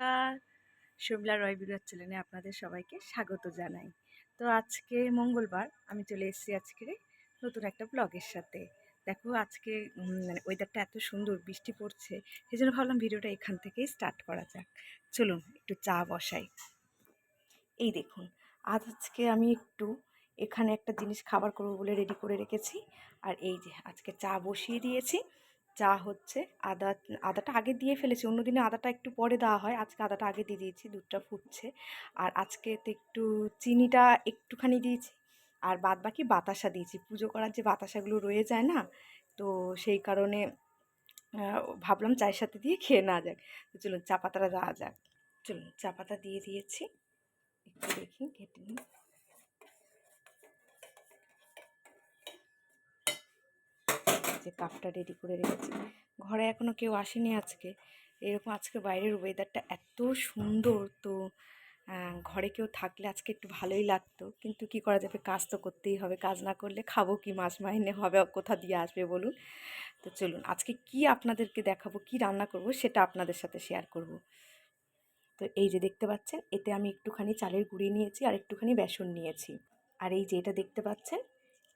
নমস্কার শর্মিলা রয় বিরাট চ্যানেলে আপনাদের সবাইকে স্বাগত জানাই। তো আজকে মঙ্গলবার আমি চলে এসেছি আজকে নতুন একটা ব্লগের সাথে। দেখো আজকে মানে ওয়েদারটা এত সুন্দর, বৃষ্টি পড়ছে সেই জন্য ভাবলাম ভিডিওটা এখান থেকেই স্টার্ট করা যাক। চলুন, একটু চা বসাই। এই দেখুন, আজ আজকে আমি একটু এখানে একটা জিনিস খাবার করব বলে রেডি করে রেখেছি। আর এই যে, আজকে চা বসিয়ে দিয়েছি। চা হচ্ছে, আদা, আদাটা আগে দিয়ে ফেলেছি। অন্যদিনে আদাটা একটু পরে দেওয়া হয়। আজকে আদাটা আগে দিয়ে দিয়েছি, দুধটা ফুটছে। আর আজকে তো একটু চিনিটা একটুখানি দিয়েছি। আর বাদ বাকি বাতাসা দিয়েছি। পুজো করার যে বাতাসাগুলো রয়ে যায় না, তো সেই কারণে ভাবলাম চায়ের সাথে দিয়ে খেয়ে না যাক। তো চলুন চা পাতাটা দেওয়া যাক। চলুন চা পাতা দিয়ে দিয়েছি। একটু দেখি ঘেটে নিই। যে কাপটা রেডি করে রেখেছি। ঘরে এখনও কেউ আসেনি আজকে। এরকম আজকে বাইরের ওয়েদারটা এত সুন্দর তো ঘরে কেউ থাকলে আজকে একটু ভালোই লাগতো। কিন্তু কি করা যাবে? কাজ তো করতেই হবে। কাজ না করলে খাব কি মাছ মাইনে? হবে কোথা দিয়ে আসবে বলুন? তো চলুন, আজকে কি আপনাদেরকে দেখাবো, কি রান্না করব সেটা আপনাদের সাথে শেয়ার করব। তো এই যে দেখতে পাচ্ছেন, এতে আমি একটুখানি চালের গুঁড়ি নিয়েছি আর একটুখানি বেসন নিয়েছি। আর এই যে এটা দেখতে পাচ্ছেন,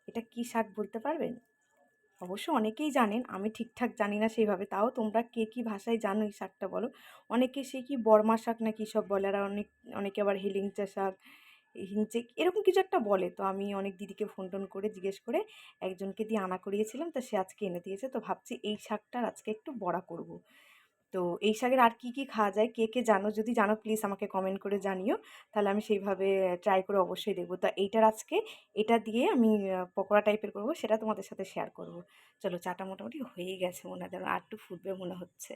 এটা কি শাক বলতে পারবেন? অবশ্য অনেকেই জানেন, আমি ঠিকঠাক জানি না সেইভাবে। তাও তোমরা কে কী ভাষায় জানো এই শাকটা বলো? অনেকে সে কি বর্মা শাক না কী সব বলে, আর অনেক, অনেকে আবার হিলিংচা শাক, হিংচে, এরকম কিছু একটা বলে। তো আমি অনেক দিদিকে ফোন টোন করে জিজ্ঞেস করে একজনকে দিয়ে আনা করিয়েছিলাম, তা সে আজকে এনে দিয়েছে। তো ভাবছি এই শাকটার আজকে একটু বড়া করব। তো এই শাকের আর কি কি খাওয়া যায়? কে কে জানো? যদি জানো প্লিজ আমাকে কমেন্ট করে জানিও। তাহলে আমি সেইভাবে ট্রাই করে অবশ্যই দেখব। তো এইটার আজকে, এটা দিয়ে আমি পকোড়া টাইপের করব, সেটা তোমাদের সাথে শেয়ার করব। চলো, চাটা মোটামুটি হয়েই গেছে মনে হয়। আর একটু ফুটবে মনে হচ্ছে।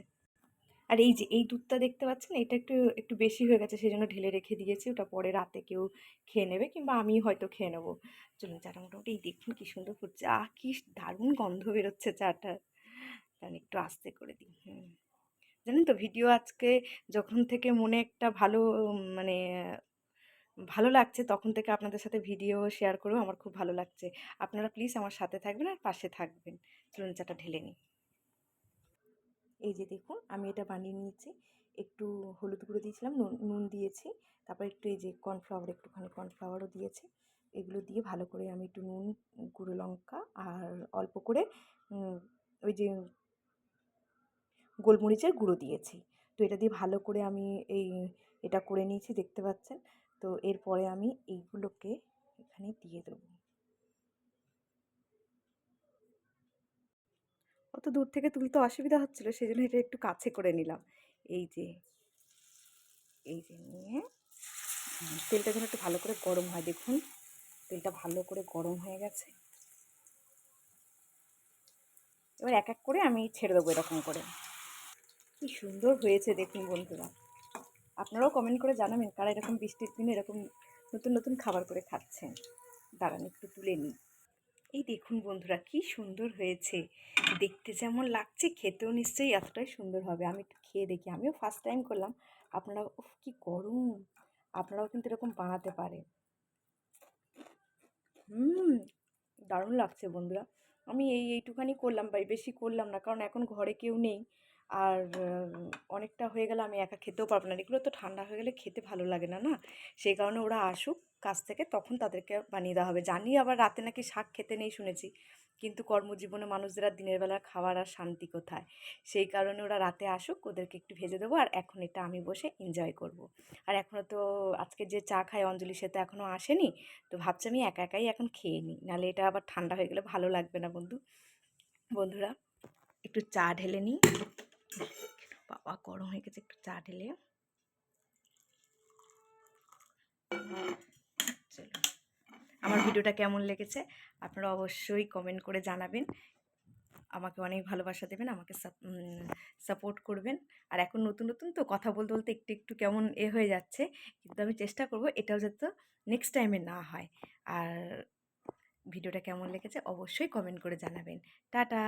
আর এই যে, এই দুধটা দেখতে পাচ্ছেন? এটা একটু একটু বেশি হয়ে গেছে সেই জন্য ঢেলে রেখে দিয়েছি। ওটা পরে রাতে কেউ খেয়ে নেবে কিংবা আমি হয়তো খেয়ে নেব। চলুন চাটা মোটামুটি এই দেখুন কী সুন্দর ফুটছে। আহ, কি দারুণ গন্ধ বেরোচ্ছে চাটা তাহলে একটু আস্তে করে দিই। হুম। জানেন তো? ভিডিও আজকে যখন থেকে মনে একটা ভালো মানে ভালো লাগছে, তখন থেকে আপনাদের সাথে ভিডিও শেয়ার করেও আমার খুব ভালো লাগছে। আপনারা প্লিজ আমার সাথে থাকবেন আর পাশে থাকবেন। চলুন চাটা ঢেলে নিই। এই যে দেখুন, আমি এটা বানিয়ে নিয়েছি। একটু হলুদ গুঁড়ো দিয়েছিলাম, নুন নুন দিয়েছি। তারপর একটু এই যে কর্নফ্লাওয়ার, একটুখানি কর্নফ্লাওয়ারও দিয়েছি। এগুলো দিয়ে ভালো করে আমি একটু নুন, গুঁড়ো লঙ্কা আর অল্প করে ওই যে গোলমরিচের গুঁড়ো দিয়েছি। তো এটা দিয়ে ভালো করে আমি এই এটা করে নিয়েছি, দেখতে পাচ্ছেন? তো এরপরে আমি এইগুলোকে এখানে দিয়ে দেবো। অত দূর থেকে তুলতে অসুবিধা হচ্ছিল সেই জন্য এটা একটু কাছে করে নিলাম। এই যে এই যে নিয়ে তেলটা যেন একটু ভালো করে গরম হয়, দেখুন। তেলটা ভালো করে গরম হয়ে গেছে। এবার এক এক করে আমি ছেড়ে দেবো এরকম করে। কি সুন্দর হয়েছে দেখুন বন্ধুরা। আপনারাও কমেন্ট করে জানাবেন কারা এরকম বৃষ্টির দিনে এরকম নতুন নতুন খাবার করে খাচ্ছেন। দাঁড়ান, একটু তুলে নিই। এই দেখুন বন্ধুরা, কি সুন্দর হয়েছে। দেখতে যেমন লাগছে, খেতেও নিশ্চয়ই এতটাই সুন্দর হবে। আমি একটু খেয়ে দেখি। আমিও ফার্স্ট টাইম করলাম। আপনারা উফ, কি গরম। আপনারাও কিন্তু এরকম বানাতে পারেন। হুম, দারুণ লাগছে বন্ধুরা। আমি এই, এইটুখানি করলাম বা বেশি করলাম না, কারণ এখন ঘরে কেউ নেই। আর অনেকটা হয়ে গেলে আমি একা খেতেও পারব না। এগুলো তো ঠান্ডা হয়ে গেলে খেতে ভালো লাগে না না? সেই কারণে ওরা আসুক কাছ থেকে, তখন তাদেরকে বানিয়ে দেওয়া হবে। জানি আবার রাতে নাকি শাক খেতে নেই শুনেছি, কিন্তু কর্মজীবনে মানুষদের আর দিনের বেলা খাওয়ার আর শান্তি কোথায়? সেই কারণে ওরা রাতে আসুক, ওদেরকে একটু ভেজে দেবো, আর এখন এটা আমি বসে এনজয় করব। আর এখনও তো আজকে যে চা খায় অঞ্জলি, সে তো এখনও আসেনি, তো ভাবছি আমি একা একাই এখন খেয়ে নিই। নাহলে এটা আবার ঠান্ডা হয়ে গেলে ভালো লাগবে না বন্ধু। বন্ধুরা, একটু চা ঢেলে নিই। বাবা গরম হয়ে গেছে, একটু চা ঢেলে। চলো। আমার ভিডিওটা কেমন লেগেছে, আপনারা অবশ্যই কমেন্ট করে জানাবেন। আমাকে অনেক ভালোবাসা দেবেন, আমাকে সাপোর্ট করবেন। আর এখন নতুন নতুন তো কথা বলতে বলতে একটু একটু কেমন এ হয়ে যাচ্ছে। কিন্তু আমি চেষ্টা করব এটাও যাতে নেক্সট টাইমে না হয়। আর ভিডিওটা কেমন লেগেছে, অবশ্যই কমেন্ট করে জানাবেন। টাটা!